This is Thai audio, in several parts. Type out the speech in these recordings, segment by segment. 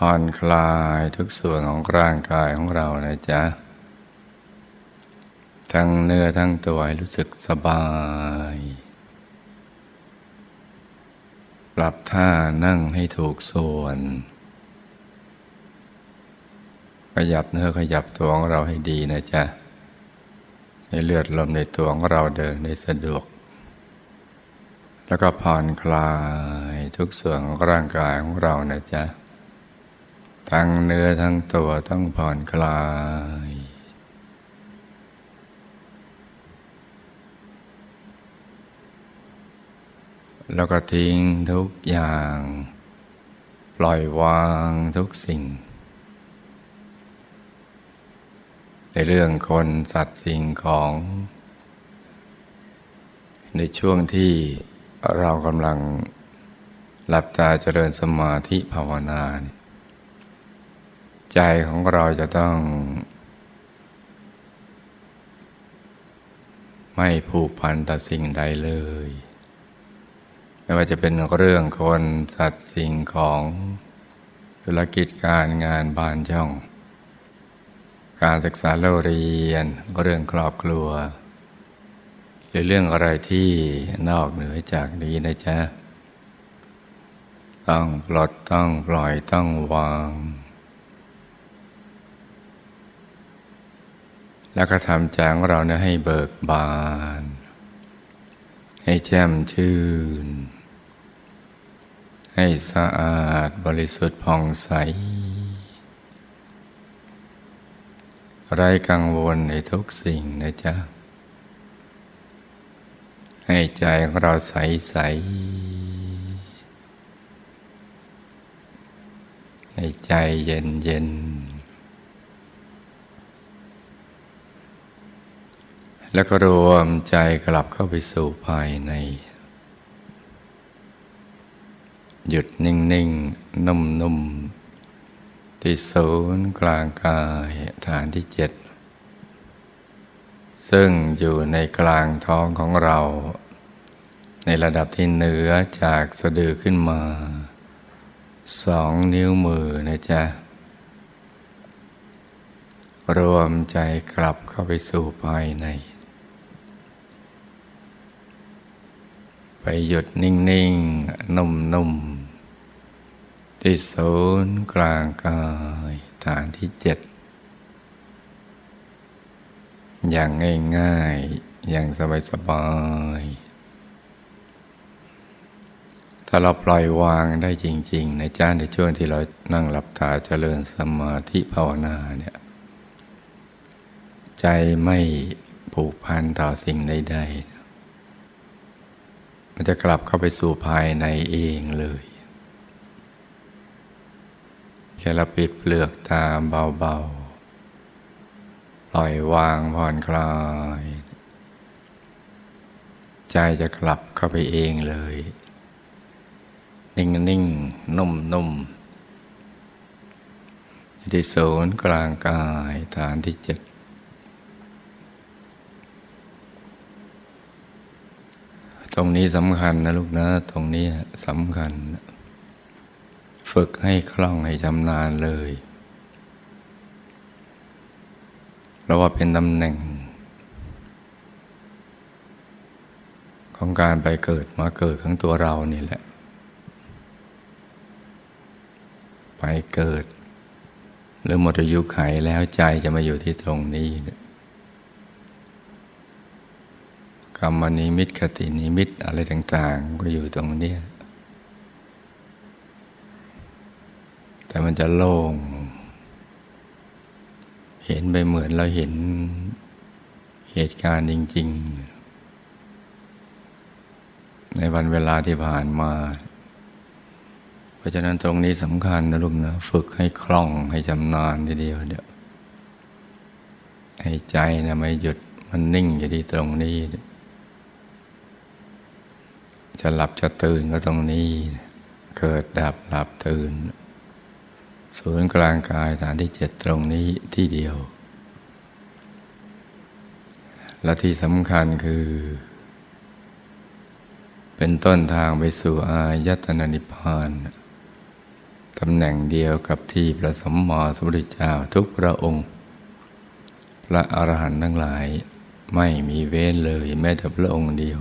ผ่อนคลายทุกส่วนของร่างกายของเรานะจ๊ะ ทั้งเนื้อทั้งตัวให้รู้สึกสบาย ปรับท่านั่งให้ถูกส่วน ขยับเนื้อขยับตัวของเราให้ดีนะจ๊ะ ให้เลือดลมในตัวของเราเดินได้สะดวก แล้วก็ผ่อนคลายทุกส่วนของร่างกายของเรานะจ๊ะ ทั้งเนื้อทั้งตัวต้องผ่อนคลาย แล้วก็ทิ้งทุกอย่าง ปล่อยวางทุกสิ่ง ในเรื่องคนสัตว์สิ่งของ ในช่วงที่เรากำลังหลับตาเจริญสมาธิภาวนาเนี่ย ใจของเราจะต้อง ไม่ผูกพันต่อสิ่งใดเลย ไม่ว่าจะเป็นเรื่องคนสัตว์สิ่งของธุรกิจการงานบ้านช่อง การศึกษาเล่าเรียนเรื่องครอบครัว หรือเรื่องอะไรที่นอกเหนือจากนี้นะจ๊ะ ต้องปลดต้องปล่อยต้องวาง แล้วก็ทำใจของเราเนี่ยให้เบิกบาน ให้แจ่มชื่น ให้สะอาดบริสุทธิ์ผ่องใส ไร้กังวลในทุกสิ่งนะจ๊ะ ให้ใจของเราใสใส ให้ใจเย็นเย็น แล้วก็รวมใจกลับเข้าไปสู่ภายใน หยุดนิ่งนิ่งนุ่มนุ่มๆ ที่ศูนย์กลางกายฐานที่เจ็ด ซึ่งอยู่ในกลางท้องของเรา ในระดับที่เหนือจากสะดือขึ้นมา สองนิ้วมือนะจ๊ะรวมใจกลับเข้าไปสู่ภายใน ไปหยุดนิ่งๆ นุ่มๆ ที่ศูนย์กลางกายฐานที่เจ็ด อย่างง่ายๆ อย่างสบายๆ ถ้าเราปล่อยวางได้จริง ๆ ในจ้านในช่วงที่เรานั่งหลับตาเจริญสมาธิภาวนาเนี่ยใจไม่ผูกพันต่อสิ่งใดๆ มันจะกลับเข้าไปสู่ภายในเองเลย แค่เราปิดเปลือกตาเบาๆ ปล่อยวางผ่อนคลาย ใจจะกลับเข้าไปเองเลย นิ่งๆนุ่มๆที่ศูนย์กลางกายฐานที่เจ็ด ตรงนี้สำคัญนะลูกนะ ตรงนี้สำคัญ ฝึกให้คล่องให้ชำนาญเลยเราว่าเป็นตำแหน่ง ของการไปเกิดมาเกิดของตัวเรานี่แหละ ไปเกิด หรือหมดอายุไขแล้วใจจะมาอยู่ที่ตรงนี้เนี่ย กรรมนิมิตกตินิมิตอะไรต่าง ๆ ก็อยู่ตรงนี้แต่มันจะโล่ง เห็นไปเหมือนเราเห็นเหตุการณ์จริง ๆ ในวันเวลาที่ผ่านมา เพราะฉะนั้นตรงนี้สำคัญนะลูกนะ ฝึกให้คล่องให้ชำนาญทีเดียวเดี๋ยวให้ใจนะไม่หยุดมันนิ่งอยู่ที่ตรงนี้ จะหลับจะตื่นก็ตรงนี้ เกิดดับหลับตื่น ศูนย์กลางกายฐานที่เจ็ดตรงนี้ที่เดียว และที่สำคัญคือ เป็นต้นทางไปสู่อายตนะนิพพานตำแหน่งเดียวกับที่พระสมมาสมุทรเจ้าทุกพระองค์ พระอรหันต์ทั้งหลายไม่มีเว้นเลยแม้แต่พระองค์เดียว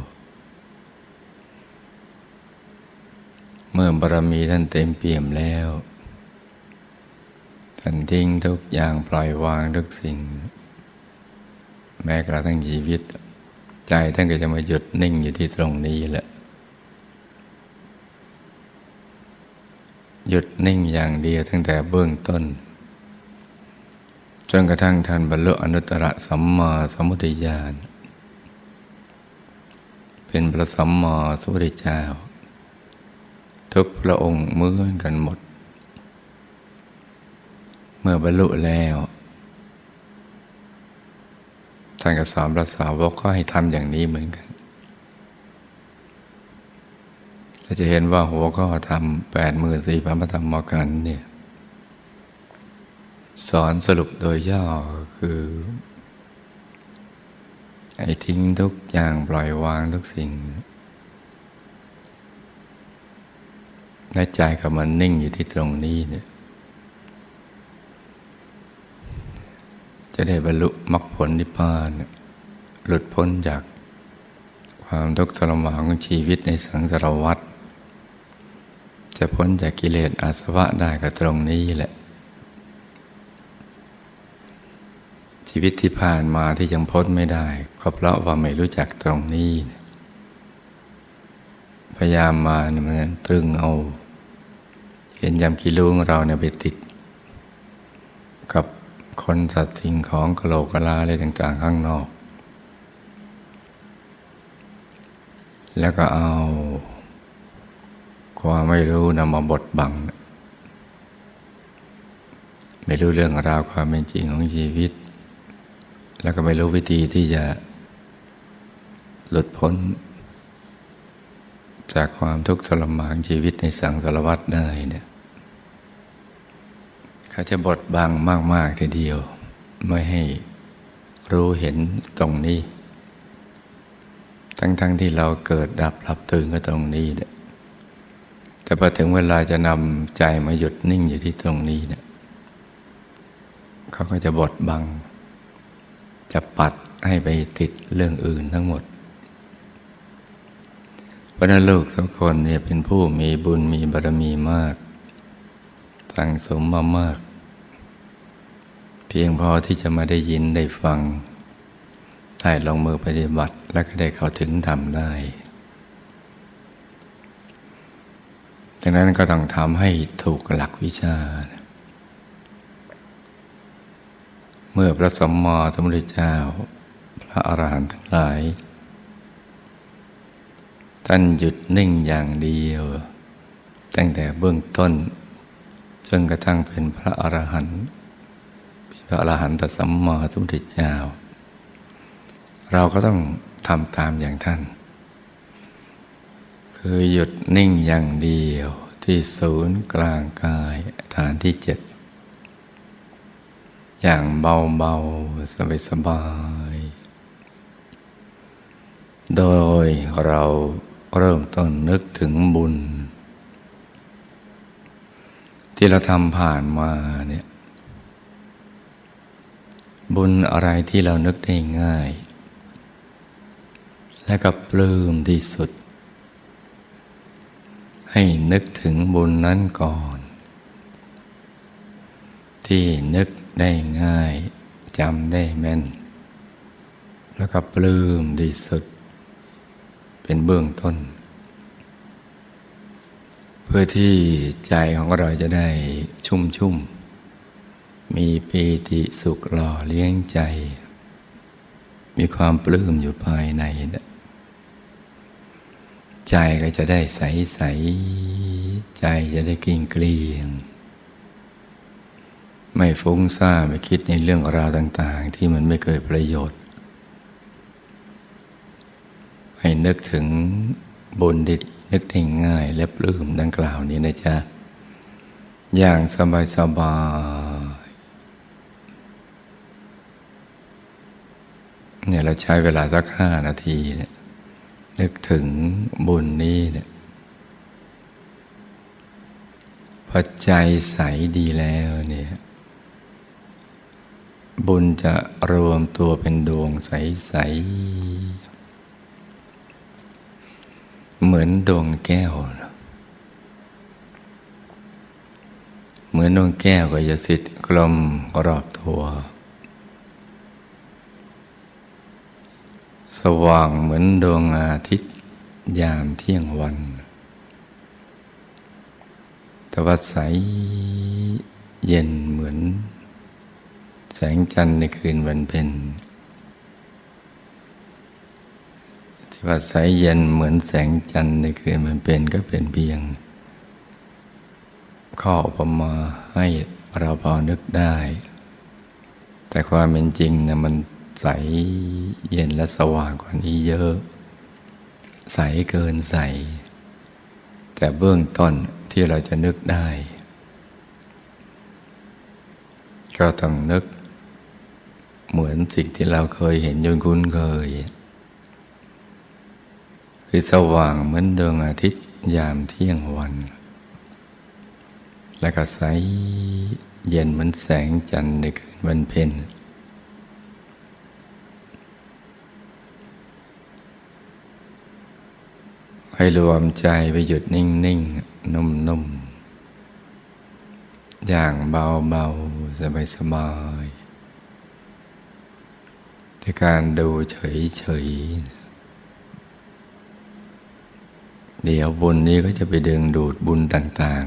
เมื่อบารมีท่านเต็มเปี่ยมแล้ว ท่านทิ้งทุกอย่างปล่อยวางทุกสิ่ง แม้กระทั่งชีวิต ใจท่านก็จะมาหยุดนิ่งอยู่ที่ตรงนี้แหละ หยุดนิ่งอย่างเดียวตั้งแต่เบื้องต้น จนกระทั่งท่านบรรลุอนุตตรสัมมาสัมพุทธญาณเป็นพระสัมมาสัมพุทธเจ้า ทุกพระองค์เหมือนกันหมด เมื่อบรรลุแล้วท่านก็สอนพระสาวกก็ให้ทำอย่างนี้เหมือนกันเราจะเห็นว่าหัวข้อทำแปดมือสี่พระธรรมกันเนี่ยสอนสรุปโดยย่อคือ ไอ้ทิ้งทุกอย่างปล่อยวางทุกสิ่ง และใจกับมันนิ่งอยู่ที่ตรงนี้เนี่ยจะได้บรรลุมรรคผลนิพพาน หลุดพ้นจากความทุกข์ทรมานของชีวิตในสังสารวัฏจะพ้นจากกิเลสอาสวะได้ก็ตรงนี้แหละ ชีวิตที่ผ่านมาที่ยังพ้นไม่ได้ ก็เพราะว่าไม่รู้จักตรงนี้ พยายามมาเนี่ยมันตรึงเอา เห็นยำกิลูของเราเนี่ยไปติด กับคนสัตว์สิ่งของกะโหลกกะลาอะไรต่างๆข้างนอก แล้วก็เอา ความไม่รู้นำมาบดบัง ไม่รู้เรื่องราวความเป็นจริงของชีวิต แล้วก็ไม่รู้วิธีที่จะหลุดพ้น จากความทุกข์ทรมานชีวิตในสังสารวัฏได้เนี่ยเขาจะบดบังมาก ๆ ทีเดียว ไม่ให้รู้เห็นตรงนี้ ทั้งๆทที่เราเกิดดับหลับตื่นก็ตรงนี้เนี่ยแต่พอถึงเวลาจะนำใจมาหยุดนิ่งอยู่ที่ตรงนี้เนี่ยเขาก็จะบดบัง จะปัดให้ไปติดเรื่องอื่นทั้งหมด เพราะนั้นลูกทุกคนเนี่ยเป็นผู้มีบุญมีบารมีมาก สั่งสมมามาก เพียงพอที่จะมาได้ยินได้ฟัง ได้ลงมือปฏิบัติและก็ได้เข้าถึงทำได้ดังนั้นก็ต้องทำให้ถูกหลักวิชา เมื่อพระสมมสมุทรเจ้า พระอรหันต์ทั้งหลาย ท่านหยุดนิ่งอย่างเดียว ตั้งแต่เบื้องต้น จนกระทั่งเป็นพระอรหันต์พระอรหันตสัมมาสัมพุทธเจ้า เราก็ต้องทำตามอย่างท่าน คือหยุดนิ่งอย่างเดียวที่ศูนย์กลางกายฐานที่เจ็ดอย่างเบาๆ สบายๆ โดยเรา เริ่มต้นนึกถึงบุญ ที่เราทำผ่านมาเนี่ยบุญอะไรที่เรานึกได้ง่าย และก็ปลื้มที่สุด ให้นึกถึงบุญนั้นก่อน ที่นึกได้ง่ายจำได้แม่น แล้วก็ปลื้มที่สุด เป็นเบื้องต้น เพื่อที่ใจของเราจะได้ชุ่มชุ่ม มีปีติสุขหล่อเลี้ยงใจ มีความปลื้มอยู่ภายใน ใจก็จะได้ใสใส ใจจะได้กลิ่งเกลียง ไม่ฟุ้งซ่านไม่คิดในเรื่องราวต่าง ๆ ที่มันไม่เกิดประโยชน์ ให้นึกถึงบุญที่นึกได้ง่ายและปลื้มดังกล่าวนี้นะจ๊ะ อย่างสบายสบายๆเนี่ยเราใช้เวลาสักห้านาทีเนี่ยนึกถึงบุญนี้เนี่ยพอใจใสดีแล้วเนี่ยบุญจะรวมตัวเป็นดวงใสๆ เหมือนดวงแก้ว เหมือนดวงแก้วก็จะสิทธิ์กลมรอบตัว สว่างเหมือนดวงอาทิตย์ยามเที่ยงวันแต่ว่าใสเย็นเหมือน แสงจันทร์ในคืนวันเพ็ญ ที่ว่าใสเย็นเหมือนแสงจันทร์ในคืนวันเพ็ญก็เป็นเพียง ข้ออุปมาให้เราพอนึกได้ แต่ความเป็นจริงนะมันใสเย็นและสว่างกว่านี้เยอะ ใสเกินใส แต่เบื้องต้นที่เราจะนึกได้ ก็ต้องนึกเหมือนสิ่งที่เราเคยเห็นจนคุ้นเคย คือสว่างเหมือนดวงอาทิตย์ยามเที่ยงวัน และก็ใสเย็นเหมือนแสงจันทร์ในคืนวันเพ็ญให้รวมใจไปหยุดนิ่งนิ่งนุ่มนุ่มอย่างเบาเบาสบายสบายที่การดูเฉยเฉย เดี๋ยวบุญนี้ก็จะไปดึงดูดบุญต่าง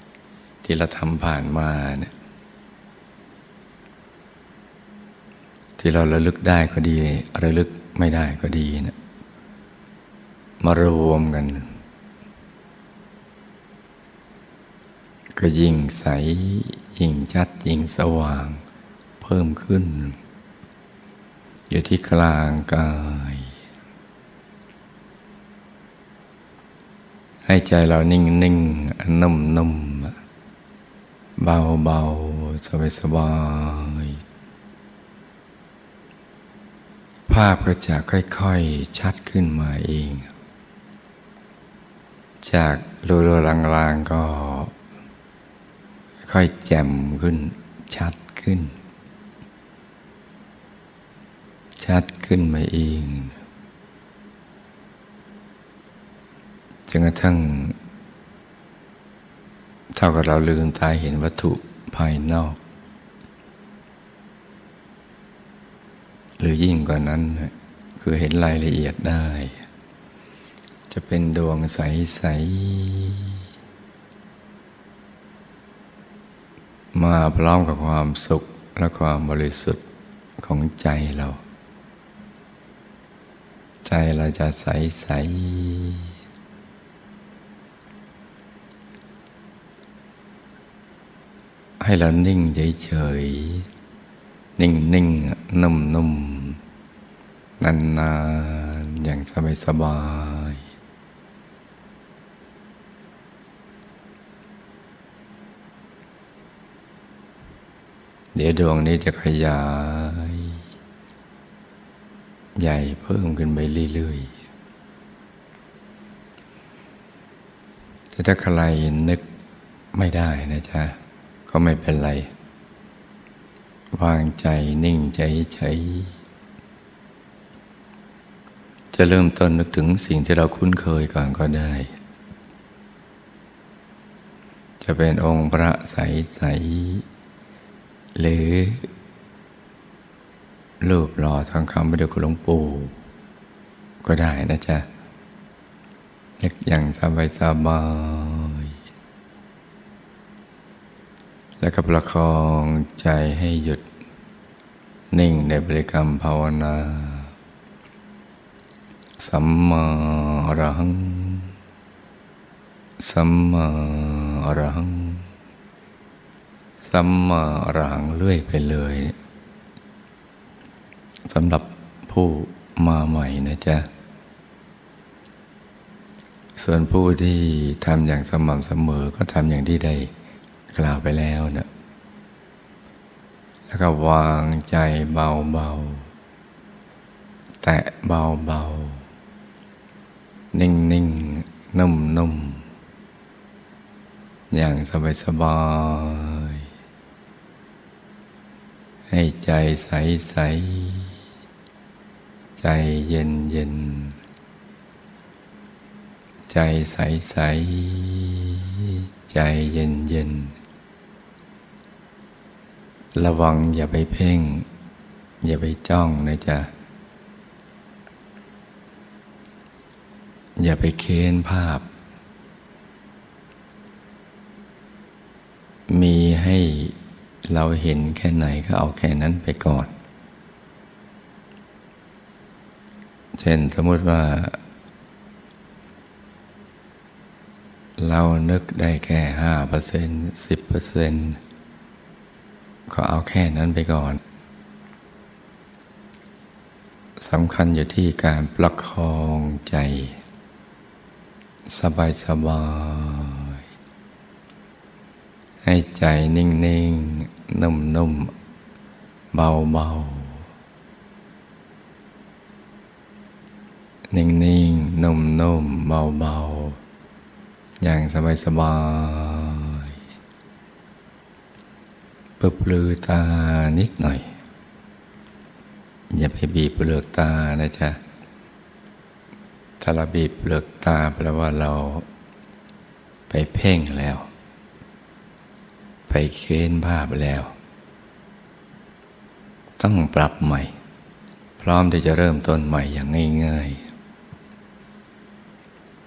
ๆ ที่เราทำผ่านมาเนี่ยที่เราระลึกได้ก็ดีระลึกไม่ได้ก็ดีนะมารวมกัน ก็ยิ่งใส ยิ่งชัด ยิ่งสว่าง เพิ่มขึ้น อยู่ที่กลางกาย ให้ใจเรานิ่งนิ่งนุ่มนุ่มเบาเบาสบายสบายภาพก็จะค่อยๆชัดขึ้นมาเอง จากรูรลางๆก็ ค่อยแจ่มขึ้น ชัดขึ้น ชัดขึ้นมาเอง นกระทั่งเท่ากับเราลืมตาเห็นวัตถุภายนอก หรือยิ่งกว่านั้น คือเห็นรายละเอียดได้ จะเป็นดวงใส ๆ มาพร้อมกับความสุขและความบริสุทธิ์ของใจเรา ใจเราจะใส ๆ ให้เรานิ่งเฉยๆ นิ่งนิ่งนุ่มนุ่มนานนานอย่างสบายสบายเดี๋ยวดวงนี้จะขยาย ใหญ่เพิ่มขึ้นไปเรื่อยๆแต่ถ้าใครนึกไม่ได้นะจ๊ะ ก็ไม่เป็นไร วางใจนิ่งใจใจจะเริ่มต้นนึกถึงสิ่งที่เราคุ้นเคยก่อนก็ได้ จะเป็นองค์พระใสๆหรือ รูปหล่อทองคำพระเดชคุณหลวงปู่ก็ได้นะจ๊ะนึกอย่างสบายสบาย แล้วก็ประคองใจให้หยุด นิ่งในบริกรรมภาวนา สัมมาอรหัง สัมมาอรหัง สัมมาอรหังเรื่อยไปเลยสำหรับผู้มาใหม่นะจ๊ะ ส่วนผู้ที่ทำอย่างสม่ำเสมอก็ทำอย่างที่ได้ กล่าวไปแล้วนะแล้วก็วางใจเบาๆ แตะเบาๆ นิ่งๆ นุ่มๆ อย่างสบายๆ ให้ใจใสๆ ใจเย็นๆใจใส ๆ ใจเย็น ๆ ระวังอย่าไปเพ่ง อย่าไปจ้องนะจ๊ะ อย่าไปเค้นภาพ มีให้เราเห็นแค่ไหนก็เอาแค่นั้นไปก่อน เช่นสมมติว่า เรานึกได้แค่ห้าเปอร์เซ็นต์สิบเปอร์เซ็นต์ ก็เอาแค่นั้นไปก่อนสำคัญอยู่ที่การประคองใจ สบายสบายให้ใจนิ่งนิ่งนุ่มนุ่มเบาเบานิ่งนิ่งนุ่มนุ่มเบาเบาอย่างสบายสบาย เปิดปลือตานิดหน่อย อย่าไปบีบเปลือกตานะจ๊ะถ้าเราบีบเปลือกตาแปลว่าเราไปเพ่งแล้ว ไปเค้นภาพแล้ว ต้องปรับใหม่ พร้อมที่จะเริ่มต้นใหม่อย่างง่าย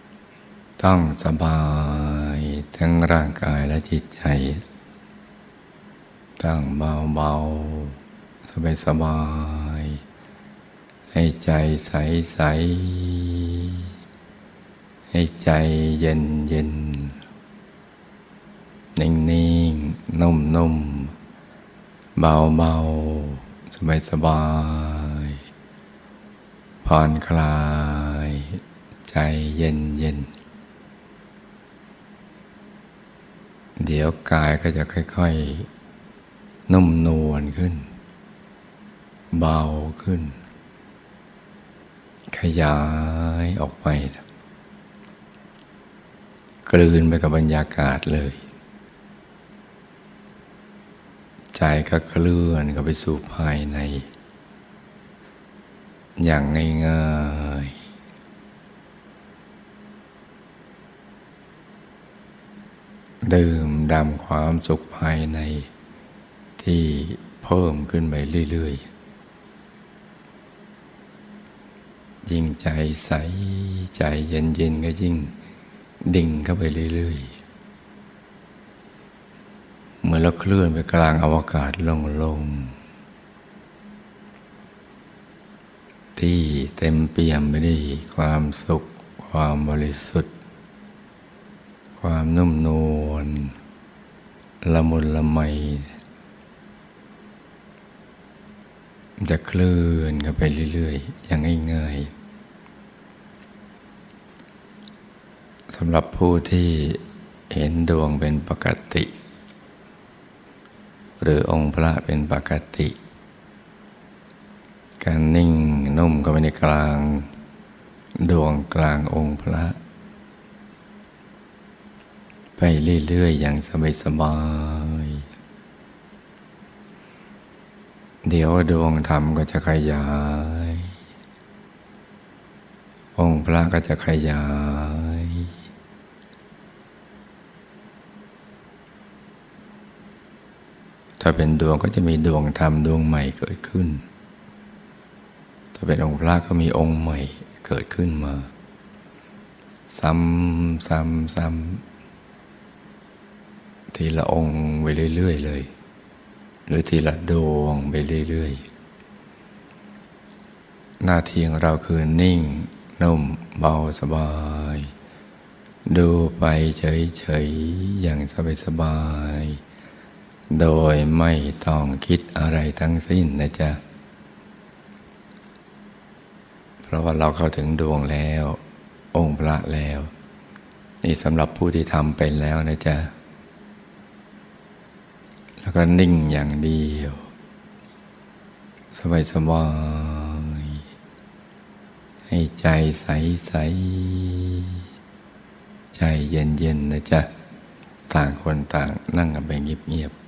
ๆ ต้องสบายทั้งร่างกายและจิตใจ ตั้งเบาๆ สบายๆให้ใจใสๆให้ใจเย็นเย็น นิ่งนิ่งนุ่มนุ่มเบาเบาสบายสบายผ่อนคลาย ใจเย็นเย็นเดี๋ยวกายก็จะค่อย ๆ นุ่มนวลขึ้น เบาขึ้น ขยายออกไป กลืนไปกับบรรยากาศเลย ใจก็เคลื่อนเข้าไปสู่ภายใน อย่างง่ายๆดื่มดำความสุขภายใน ที่เพิ่มขึ้นไปเรื่อย ๆ ยิ่งใจใสใจเย็น ๆ ก็ยิ่งดิ่งเข้าไปเรื่อย ๆเมื่อเราเคลื่อนไปกลางอวกาศโล่งๆ ที่เต็มเปี่ยมไปด้วยความสุข ความบริสุทธิ์ ความนุ่มนวลละมุนละไม จะเคลื่อนกันไปเรื่อยๆ อย่างง่ายๆสำหรับผู้ที่เห็นดวงเป็นปกติ หรือองค์พระเป็นปกติ การนิ่งนุ่มก็ไปในกลาง ดวงกลางองค์พระ ไปเรื่อยๆ อย่างสบายๆ เดี๋ยวดวงธรรมก็จะขยาย องค์พระก็จะขยาย ถ้าเป็นดวงก็จะมีดวงธรรมดวงใหม่เกิดขึ้น ถ้าเป็นองค์พระก็มีองค์ใหม่เกิดขึ้นมา ซ้ำซ้ำซ้ำทีละองค์ไปเรื่อย ๆ เลย หรือทีละดวงไปเรื่อยๆ หน้าที่ของเราคือนิ่ง นุ่มเบาสบาย ดูไปเฉยๆ อย่างสบายๆ โดยไม่ต้องคิดอะไรทั้งสิ้นนะจ๊ะ เพราะว่าเราเข้าถึงดวงแล้ว องค์พระแล้ว นี่สำหรับผู้ที่ทำเป็นแล้วนะจ๊ะ แล้วก็นิ่งอย่างเดียว สบายสบายๆให้ใจใสใสๆใจเย็นๆนะจ๊ะ ต่างคนต่างนั่งกันไปเงียบๆ